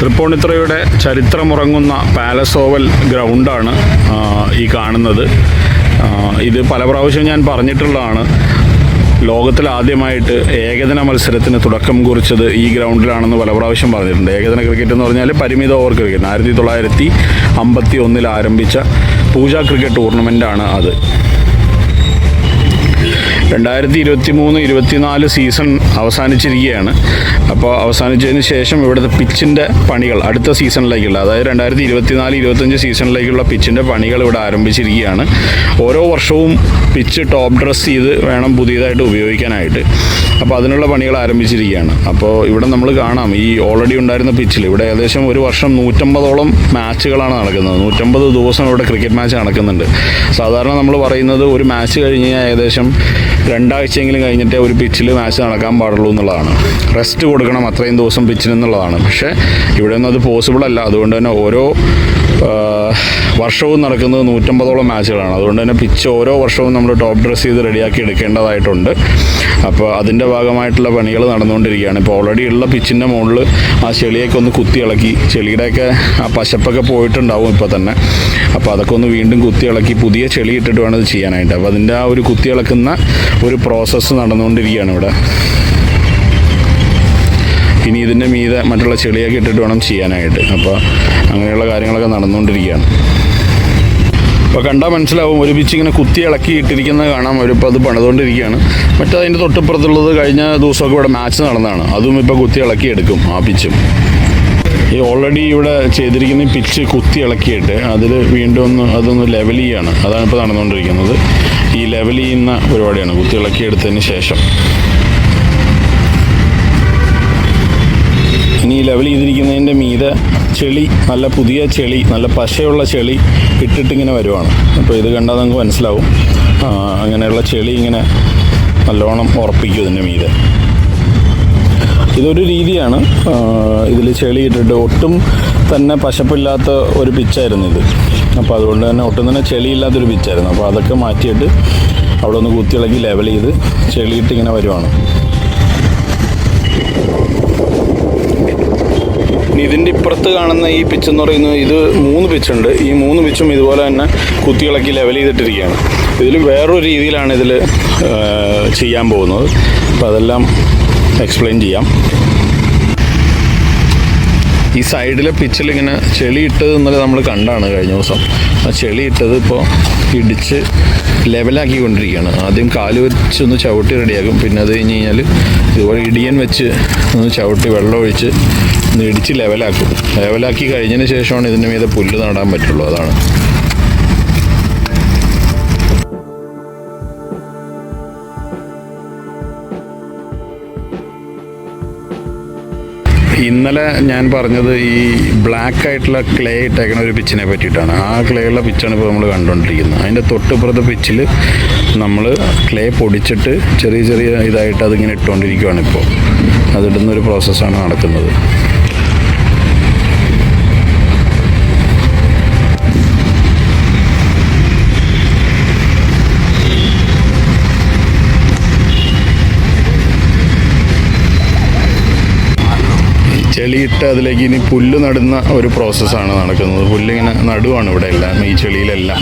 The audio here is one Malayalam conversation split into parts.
തൃപ്പൂണിത്തുറയുടെ ചരിത്രമുറങ്ങുന്ന പാലസ് ഓവൽ ഗ്രൗണ്ടാണ് ഈ കാണുന്നത്. ഇത് പല പ്രാവശ്യം ഞാൻ പറഞ്ഞിട്ടുള്ളതാണ്. ലോകത്തിൽ ആദ്യമായിട്ട് ഏകദിന മത്സരത്തിന് തുടക്കം കുറിച്ചത് ഈ ഗ്രൗണ്ടിലാണെന്ന് പല പ്രാവശ്യം പറഞ്ഞിട്ടുണ്ട്. ഏകദിന ക്രിക്കറ്റ് എന്ന് പറഞ്ഞാൽ പരിമിത ഓവർ ക്രിക്കറ്റ് ആയിരത്തി തൊള്ളായിരത്തി അമ്പത്തി ഒന്നിൽ ആരംഭിച്ച പൂജ ക്രിക്കറ്റ് ടൂർണമെന്റാണ് അത്. രണ്ടായിരത്തി ഇരുപത്തി മൂന്ന് ഇരുപത്തിനാല് സീസൺ അവസാനിച്ചിരിക്കുകയാണ്. അപ്പോൾ അവസാനിച്ചതിന് ശേഷം ഇവിടുത്തെ പിച്ചിന്റെ പണികൾ അടുത്ത സീസണിലേക്കുള്ള അതായത് രണ്ടായിരത്തി ഇരുപത്തിനാല് ഇരുപത്തഞ്ച് സീസണിലേക്കുള്ള പിച്ചിന്റെ പണികൾ ഇവിടെ ആരംഭിച്ചിരിക്കുകയാണ്. ഓരോ വർഷവും പിച്ച് ടോപ്പ് ഡ്രസ് ചെയ്ത് വേണം പുതിയതായിട്ട് ഉപയോഗിക്കാനായിട്ട്. അപ്പോൾ അതിനുള്ള പണികൾ ആരംഭിച്ചിരിക്കുകയാണ്. അപ്പോൾ ഇവിടെ നമ്മൾ കാണാം ഈ ഓൾറെഡി ഉണ്ടായിരുന്ന പിച്ചിൽ ഇവിടെ ഏകദേശം ഒരു വർഷം നൂറ്റമ്പതോളം മാച്ചുകളാണ് നടക്കുന്നത്. നൂറ്റമ്പത് ദിവസം ഇവിടെ ക്രിക്കറ്റ് മാച്ച് നടക്കുന്നുണ്ട്. സാധാരണ നമ്മൾ പറയുന്നത് ഒരു മാച്ച് കഴിഞ്ഞ് കഴിഞ്ഞാൽ ഏകദേശം രണ്ടാഴ്ചയെങ്കിലും കഴിഞ്ഞിട്ട് ഒരു പിച്ചിൽ മാച്ച് നടക്കാൻ എന്നുള്ളതാണ്. റെസ്റ്റ് കൊടുക്കണം അത്രയും ദിവസം പിച്ചിന് എന്നുള്ളതാണ് പക്ഷേ ഇവിടെ ഒന്നും അത് പോസിബിൾ അല്ല. അതുകൊണ്ട് തന്നെ ഓരോ വർഷവും നടക്കുന്നത് നൂറ്റമ്പതോളം മാച്ചുകളാണ് അതുകൊണ്ട് തന്നെ പിച്ച് ഓരോ വർഷവും നമ്മൾ ടോപ്പ് ഡ്രസ് ചെയ്ത് റെഡിയാക്കി എടുക്കേണ്ടതായിട്ടുണ്ട്. അപ്പോൾ അതിന്റെ ഭാഗമായിട്ടുള്ള പണികൾ നടന്നുകൊണ്ടിരിക്കുകയാണ്. ഇപ്പോൾ ഓൾറെഡി ഉള്ള പിച്ചിന്റെ മുകളിൽ ആ ചെളിയൊക്കെ ഒന്ന് കുത്തി ഇളക്കി. ചെളിയുടെയൊക്കെ ആ പശപ്പൊക്കെ പോയിട്ടുണ്ടാവും ഇപ്പോൾ തന്നെ. അപ്പോൾ അതൊക്കെ ഒന്ന് വീണ്ടും കുത്തി ഇളക്കി പുതിയ ചെളി ഇട്ടിട്ട് വേണം ഇത് ചെയ്യാനായിട്ട്. അപ്പോൾ അതിന്റെ ആ ഒരു കുത്തി ഇളക്കുന്ന ഒരു പ്രോസസ്സ് നടന്നുകൊണ്ടിരിക്കുകയാണ് ഇവിടെ. ഇനി ഇതിന്റെ മീതെ മറ്റുള്ള ചെളിയൊക്കെ ഇട്ടിട്ട് വേണം ചെയ്യാനായിട്ട്. അപ്പോൾ അങ്ങനെയുള്ള കാര്യങ്ങളൊക്കെ നടന്നുകൊണ്ടിരിക്കുകയാണ്. അപ്പോൾ കണ്ടാൽ മനസ്സിലാവും ഒരു പിച്ച് ഇങ്ങനെ കുത്തി ഇളക്കി ഇട്ടിരിക്കുന്നത് കാണാം. അവരിപ്പോൾ അത് പണിതുകൊണ്ടിരിക്കുകയാണ്. മറ്റതിന്റെ തൊട്ടപ്പുറത്തുള്ളത് കഴിഞ്ഞ ദിവസമൊക്കെ ഇവിടെ മാച്ച് നടന്നതാണ്. അതും ഇപ്പോൾ കുത്തി ഇളക്കി എടുക്കും ആ പിച്ചും ഈ ഓൾറെഡി ഇവിടെ ചെയ്തിരിക്കുന്ന പിച്ച് കുത്തി ഇളക്കിയിട്ട് അതിൽ വീണ്ടും ഒന്ന് അതൊന്ന് ലെവൽ ചെയ്യാണ്. അതാണ് ഇപ്പോൾ നടന്നുകൊണ്ടിരിക്കുന്നത്. ഈ ലെവൽ ചെയ്യുന്ന പരിപാടിയാണ് കുത്തി ഇളക്കിയെടുത്തതിന് ശേഷം. ഇനി ലെവൽ ചെയ്തിരിക്കുന്നതിന്റെ മീതെ ചെളി നല്ല പുതിയ ചെളി നല്ല പശയുള്ള ചെളി ഇട്ടിട്ടിങ്ങനെ വരുവാണ്. അപ്പോൾ ഇത് കണ്ടാൽ നമുക്ക് മനസ്സിലാവും. അങ്ങനെയുള്ള ചെളി ഇങ്ങനെ നല്ലോണം ഉറപ്പിക്കും ഇതിന്റെ മീതെ. ഇതൊരു രീതിയാണ്. ഇതിൽ ചെളി ഇട്ടിട്ട് ഒട്ടും തന്നെ പശപ്പില്ലാത്ത ഒരു പിച്ചായിരുന്നു ഇത്. അപ്പോൾ അതുകൊണ്ട് തന്നെ ഒട്ടും തന്നെ ചെളിയില്ലാത്തൊരു പിച്ചായിരുന്നു. അപ്പോൾ അതൊക്കെ മാറ്റിയിട്ട് അവിടെ ഒന്ന് കുത്തിയിളക്കി ലെവൽ ചെയ്ത് ചെളിയിട്ട് ഇങ്ങനെ വരുവാണ്. ഇതിന്റെ ഇപ്പുറത്ത് കാണുന്ന ഈ പിച്ച് എന്ന് പറയുന്നത് ഇത് മൂന്ന് പിച്ചുണ്ട് ഈ മൂന്ന് പിച്ചും ഇതുപോലെ തന്നെ കുത്തിയിളക്കി ലെവൽ ചെയ്തിട്ടിരിക്കുകയാണ്. ഇതിൽ വേറൊരു രീതിയിലാണ് ഇതിൽ ചെയ്യാൻ പോകുന്നത്. അപ്പോൾ അതെല്ലാം എക്സ്പ്ലെയിൻ ചെയ്യാം. ഈ സൈഡിലെ പിച്ചിൽ ഇങ്ങനെ ചെളി ഇട്ടത് ഇന്നലെ നമ്മൾ കണ്ടാണ് കഴിഞ്ഞ ദിവസം. ആ ചെളിയിട്ടത് ഇപ്പോൾ ഇടിച്ച് ലെവലാക്കി കൊണ്ടിരിക്കുകയാണ് ആദ്യം കാൽ വെച്ച് ഒന്ന് ചവിട്ടി റെഡിയാക്കും പിന്നെ അത് കഴിഞ്ഞ് കഴിഞ്ഞാൽ ഇതുപോലെ ഇടിയൻ വെച്ച് ഒന്ന് ചവിട്ടി വെള്ളം ഒഴിച്ച് ഇടിച്ച് ലെവലാക്കും ലെവലാക്കി കഴിഞ്ഞതിന് ശേഷമാണ് ഇതിന് മീതെ പുല്ല് നടാൻ പറ്റുള്ളൂ അതാണ്. ഇന്നലെ ഞാൻ പറഞ്ഞത് ഈ ബ്ലാക്ക് ആയിട്ടുള്ള ക്ലേ ഇട്ടേക്കുന്ന ഒരു പിച്ചിനെ പറ്റിയിട്ടാണ്. ആ ക്ലേ ഉള്ള പിച്ചാണ് ഇപ്പോൾ നമ്മൾ കണ്ടുകൊണ്ടിരിക്കുന്നത് അതിന്റെ തൊട്ടിപ്പുറത്തെ പിച്ചിൽ നമ്മൾ ക്ലേ പൊടിച്ചിട്ട് ചെറിയ ചെറിയ ഇതായിട്ട് അതിങ്ങനെ ഇട്ടുകൊണ്ടിരിക്കുകയാണ് ഇപ്പോൾ അതിടുന്ന ഒരു പ്രോസസ്സാണ് നടക്കുന്നത്. ചെളിയിട്ട് അതിലേക്ക് ഇനി പുല്ല് നടുന്ന ഒരു പ്രോസസ്സാണ് നടക്കുന്നത് പുല്ലിങ്ങനെ നടുവാണ് ഇവിടെ എല്ലാം ഈ ചെളിയിലെല്ലാം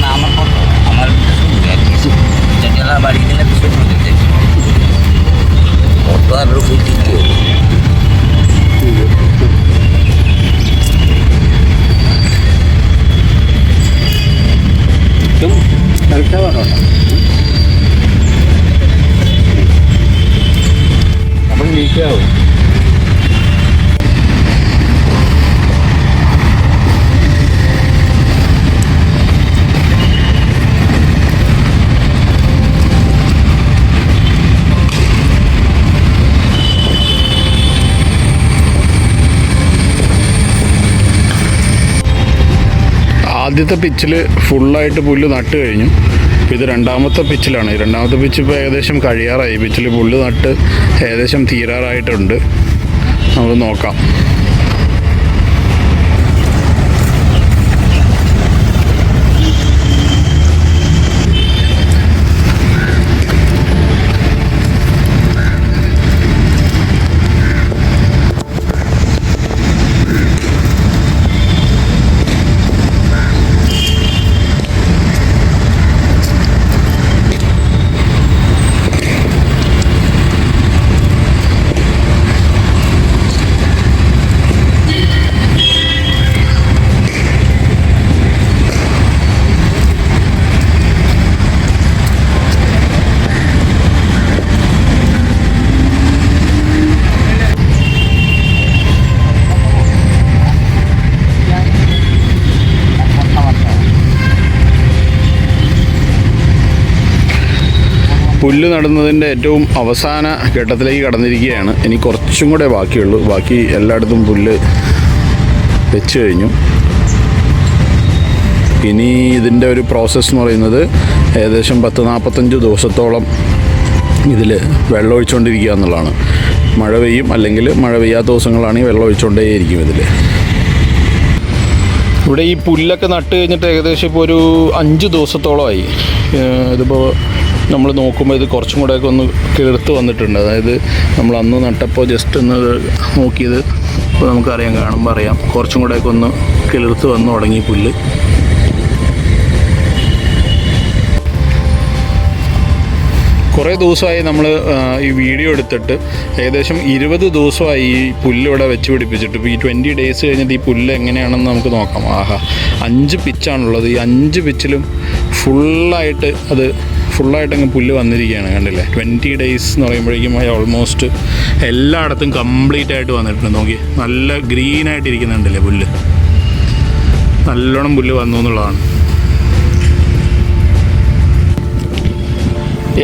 Yeah. നീക്കാവും ആദ്യത്തെ പിച്ചിൽ ഫുള്ളായിട്ട് പുല്ല് നട്ട് കഴിഞ്ഞു. ഇത് രണ്ടാമത്തെ പിച്ചിലാണ് രണ്ടാമത്തെ പിച്ച് ഇപ്പോൾ ഏകദേശം കഴിയാറായി. പിച്ചിൽ പുല്ല് നട്ട് ഏകദേശം തീരാറായിട്ടുണ്ട്. നമുക്ക് നോക്കാം. പുല്ല് നടുന്നതിന്റെ ഏറ്റവും അവസാന ഘട്ടത്തിലേക്ക് കടന്നിരിക്കുകയാണ്. ഇനി കുറച്ചും കൂടെ ബാക്കിയുള്ളൂ. ബാക്കി എല്ലായിടത്തും പുല്ല് വെച്ച് കഴിഞ്ഞു. ഇനി ഇതിന്റെ ഒരു പ്രോസസ്സ് എന്ന് പറയുന്നത് ഏകദേശം പത്ത് നാൽപ്പത്തഞ്ച് ദിവസത്തോളം ഇതിൽ വെള്ളം ഒഴിച്ചുകൊണ്ടിരിക്കുക എന്നുള്ളതാണ്. മഴ പെയ്യും അല്ലെങ്കിൽ മഴ പെയ്യാത്ത ദിവസങ്ങളാണെങ്കിൽ വെള്ളം ഒഴിച്ചുകൊണ്ടേയിരിക്കും ഇതിൽ ഇവിടെ ഈ പുല്ലൊക്കെ നട്ട് കഴിഞ്ഞിട്ട് ഏകദേശം ഇപ്പോൾ ഒരു അഞ്ച് ദിവസത്തോളമായി. ഇതിപ്പോൾ നമ്മൾ നോക്കുമ്പോൾ ഇത് കുറച്ചും കൂടെയൊക്കെ ഒന്ന് കിളിർത്ത് വന്നിട്ടുണ്ട്. അതായത് നമ്മൾ അന്ന് നട്ടപ്പോൾ ജസ്റ്റ് ഒന്ന് നോക്കിയത് ഇപ്പോൾ നമുക്കറിയാം കാണുമ്പോൾ അറിയാം. കുറച്ചും കൂടെയൊക്കെ ഒന്ന് കിളിർത്ത് വന്ന് തുടങ്ങി പുല്ല്. കുറേ ദിവസമായി നമ്മൾ ഈ വീഡിയോ എടുത്തിട്ട് ഏകദേശം ഇരുപത് ദിവസമായി ഈ പുല്ലിവിടെ വെച്ച് പിടിപ്പിച്ചിട്ട്. ഇപ്പോൾ ഈ ട്വന്റി ഡേയ്സ് കഴിഞ്ഞിട്ട് ഈ പുല്ല് എങ്ങനെയാണെന്ന് നമുക്ക് നോക്കാം. ആഹാ അഞ്ച് പിച്ചാണുള്ളത് ഈ അഞ്ച് പിച്ചിലും ഫുള്ളായിട്ട് അത് ഫുള്ളായിട്ട് അങ്ങ് പുല്ല് വന്നിരിക്കുകയാണ് കണ്ടില്ലേ? ട്വന്റി ഡേയ്സ് എന്ന് പറയുമ്പോഴേക്കും ഓൾമോസ്റ്റ് എല്ലായിടത്തും കംപ്ലീറ്റ് ആയിട്ട് വന്നിട്ടുണ്ട്. നോക്കി നല്ല ഗ്രീനായിട്ട് ഇരിക്കുന്നുണ്ടല്ലേ പുല്ല്? നല്ലോണം പുല്ല് വന്നു എന്നുള്ളതാണ്.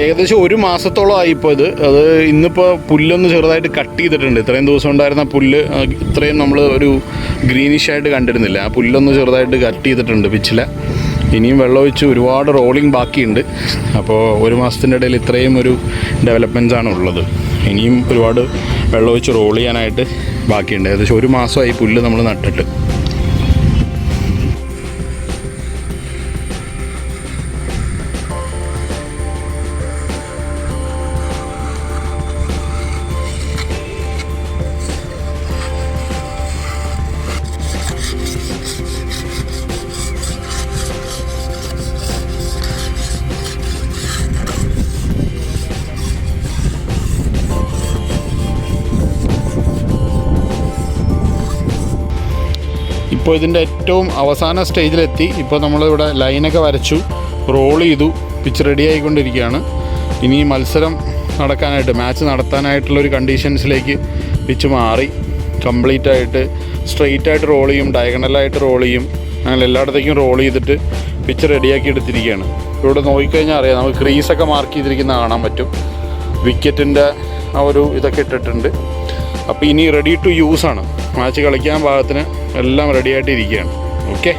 ഏകദേശം ഒരു മാസത്തോളം ആയി ഇപ്പോൾ ഇത്. അത് ഇന്നിപ്പോൾ പുല്ലൊന്ന് ചെറുതായിട്ട് കട്ട് ചെയ്തിട്ടുണ്ട്. ഇത്രയും ദിവസം ഉണ്ടായിരുന്ന പുല്ല് ഇത്രയും നമ്മൾ ഒരു ഗ്രീനിഷ് ആയിട്ട് കണ്ടിരുന്നില്ല. ആ പുല്ലൊന്ന് ചെറുതായിട്ട് കട്ട് ചെയ്തിട്ടുണ്ട് പിച്ചില. ഇനിയും വെള്ളമൊഴിച്ച് ഒരുപാട് റോളിംഗ് ബാക്കിയുണ്ട്. അപ്പോൾ ഒരു മാസത്തിന്റെ ഇടയിൽ ഇത്രയും ഒരു ഡെവലപ്മെന്റ്സാണ് ഉള്ളത്. ഇനിയും ഒരുപാട് വെള്ളമൊഴിച്ച് റോൾ ചെയ്യാനായിട്ട് ബാക്കിയുണ്ട്. ഏകദേശം ഒരു മാസമായി പുല്ല് നമ്മൾ നട്ടിട്ട്. ഇപ്പോൾ ഇതിന്റെ ഏറ്റവും അവസാന സ്റ്റേജിലെത്തി. ഇപ്പോൾ നമ്മളിവിടെ ലൈനൊക്കെ വരച്ചു റോൾ ചെയ്തു പിച്ച് റെഡി ആയിക്കൊണ്ടിരിക്കുകയാണ്. ഇനി മത്സരം നടക്കാനായിട്ട് മാച്ച് നടത്താനായിട്ടുള്ള ഒരു കണ്ടീഷൻസിലേക്ക് പിച്ച് മാറി. കംപ്ലീറ്റ് ആയിട്ട് സ്ട്രെയിറ്റ് ആയിട്ട് റോൾ ചെയ്യും ഡയഗണലായിട്ട് റോൾ ചെയ്യും. അങ്ങനെ എല്ലായിടത്തേക്കും റോൾ ചെയ്തിട്ട് പിച്ച് റെഡിയാക്കി എടുത്തിരിക്കുകയാണ്. ഇവിടെ നോക്കിക്കഴിഞ്ഞാൽ അറിയാം നമുക്ക് ക്രീസൊക്കെ മാർക്ക് ചെയ്തിരിക്കുന്ന കാണാൻ പറ്റും. വിക്കറ്റിന്റെ ആ ഒരു ഇതൊക്കെ ഇട്ടിട്ടുണ്ട്. അപ്പോൾ ഇനി റെഡി ടു യൂസ് ആണ്. മാച്ച് കളിക്കാൻ പാകത്തിന് എല്ലാം റെഡി ആയിട്ടിരിക്കുകയാണ്. ഓക്കെ